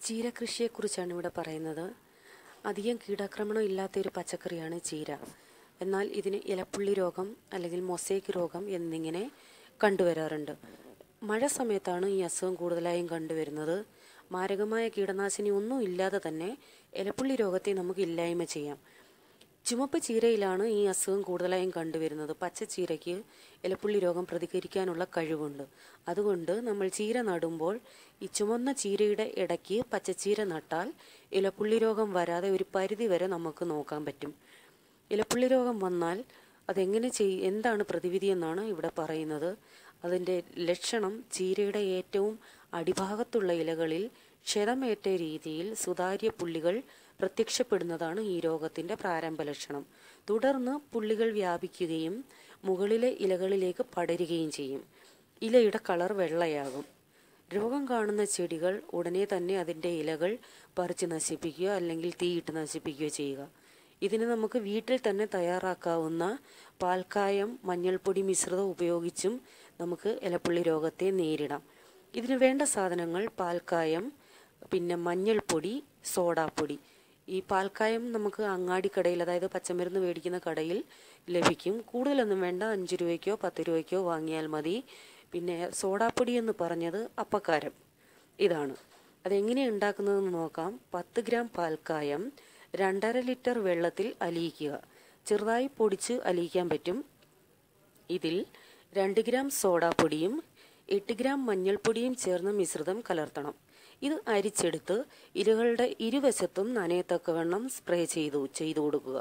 ചീര കൃഷിയെക്കുറിച്ചാണ് ഇവിടെ പറയുന്നത്. അധികം കീടാക്രമണം ഇല്ലാത്ത ഒരു പച്ചക്കറിയാണ് ചീര. എന്നാൽ ഇതിന് ഇലപ്പുള്ളി രോഗം അല്ലെങ്കിൽ മൊസൈക്ക് രോഗം എന്നിങ്ങനെ കണ്ടുവരാറുണ്ട്. മഴ സമയത്താണ് ഈ അസുഖം കൂടുതലായും കണ്ടുവരുന്നത്. മാരകമായ കീടനാശിനി ഒന്നും ഇല്ലാതെ തന്നെ ഇലപ്പുള്ളി രോഗത്തെ നമുക്ക് ഇല്ലായ്മ ചെയ്യാം. ചുമപ്പ് ചീരയിലാണ് ഈ അസുഖം കൂടുതലായും കണ്ടുവരുന്നത്. പച്ച ചീരയ്ക്ക് ഇലപ്പുള്ളി രോഗം പ്രതികരിക്കാനുള്ള കഴിവുണ്ട്. അതുകൊണ്ട് നമ്മൾ ചീര നടുമ്പോൾ ഈ ചുമന്ന ചീരയുടെ ഇടയ്ക്ക് പച്ചച്ചീര നട്ടാൽ ഇലപ്പുള്ളി രോഗം വരാതെ ഒരു പരിധി വരെ നമുക്ക് നോക്കാൻ പറ്റും. ഇലപ്പുള്ളി രോഗം വന്നാൽ അതെങ്ങനെ ചെയ് എന്താണ് പ്രതിവിധി എന്നാണ് ഇവിടെ പറയുന്നത്. അതിന്റെ ലക്ഷണം ചീരയുടെ ഏറ്റവും അടിഭാഗത്തുള്ള ഇലകളിൽ ക്ഷതമേറ്റ രീതിയിൽ സുതാര്യ പുള്ളികൾ പ്രത്യക്ഷപ്പെടുന്നതാണ് ഈ രോഗത്തിന്റെ പ്രാരംഭ ലക്ഷണം. തുടർന്ന് പുള്ളികൾ വ്യാപിക്കുകയും മുകളിലെ ഇലകളിലേക്ക് പടരുകയും ചെയ്യും. ഇലയുടെ കളർ വെള്ളയാകും. രോഗം കാണുന്ന ചെടികൾ ഉടനെ തന്നെ അതിന്റെ ഇലകൾ പറിച്ച് നശിപ്പിക്കുകയോ അല്ലെങ്കിൽ തീയിട്ട് നശിപ്പിക്കുകയോ ചെയ്യുക. ഇതിന് നമുക്ക് വീട്ടിൽ തന്നെ തയ്യാറാക്കാവുന്ന പാൽക്കായം മഞ്ഞൾപ്പൊടി മിശ്രിതം ഉപയോഗിച്ചും നമുക്ക് ഇലപ്പുള്ളി രോഗത്തെ നേരിടാം. ഇതിന് വേണ്ട സാധനങ്ങൾ പാൽക്കായം പിന്നെ മഞ്ഞൾപ്പൊടി സോഡാപ്പൊടി. ഈ പാൽക്കായം നമുക്ക് അങ്ങാടിക്കടയിൽ അതായത് പച്ചമരുന്ന് മേടിക്കുന്ന കടയിൽ ലഭിക്കും. കൂടുതലൊന്നും വേണ്ട അഞ്ച് രൂപയ്ക്കോ പത്ത് രൂപയ്ക്കോ വാങ്ങിയാൽ മതി. പിന്നെ സോഡാപ്പൊടി എന്ന് പറഞ്ഞത് അപ്പക്കാരം. ഇതാണ്. അതെങ്ങനെ ഉണ്ടാക്കുന്നതെന്ന് നോക്കാം. പത്ത് ഗ്രാം പാൽക്കായം രണ്ടര ലിറ്റർ വെള്ളത്തിൽ അലിയിക്കുക. ചെറുതായി പൊടിച്ച് അലിയിക്കാൻ പറ്റും. ഇതിൽ രണ്ട് ഗ്രാം സോഡാപ്പൊടിയും എട്ട് ഗ്രാം മഞ്ഞൾപ്പൊടിയും ചേർന്ന് മിശ്രിതം കലർത്തണം. ഇത് അരിച്ചെടുത്ത് ഇലകളുടെ ഇരുവശത്തും നനയത്തക്കവണ്ണം സ്പ്രേ ചെയ്തു ചെയ്തു കൊടുക്കുക.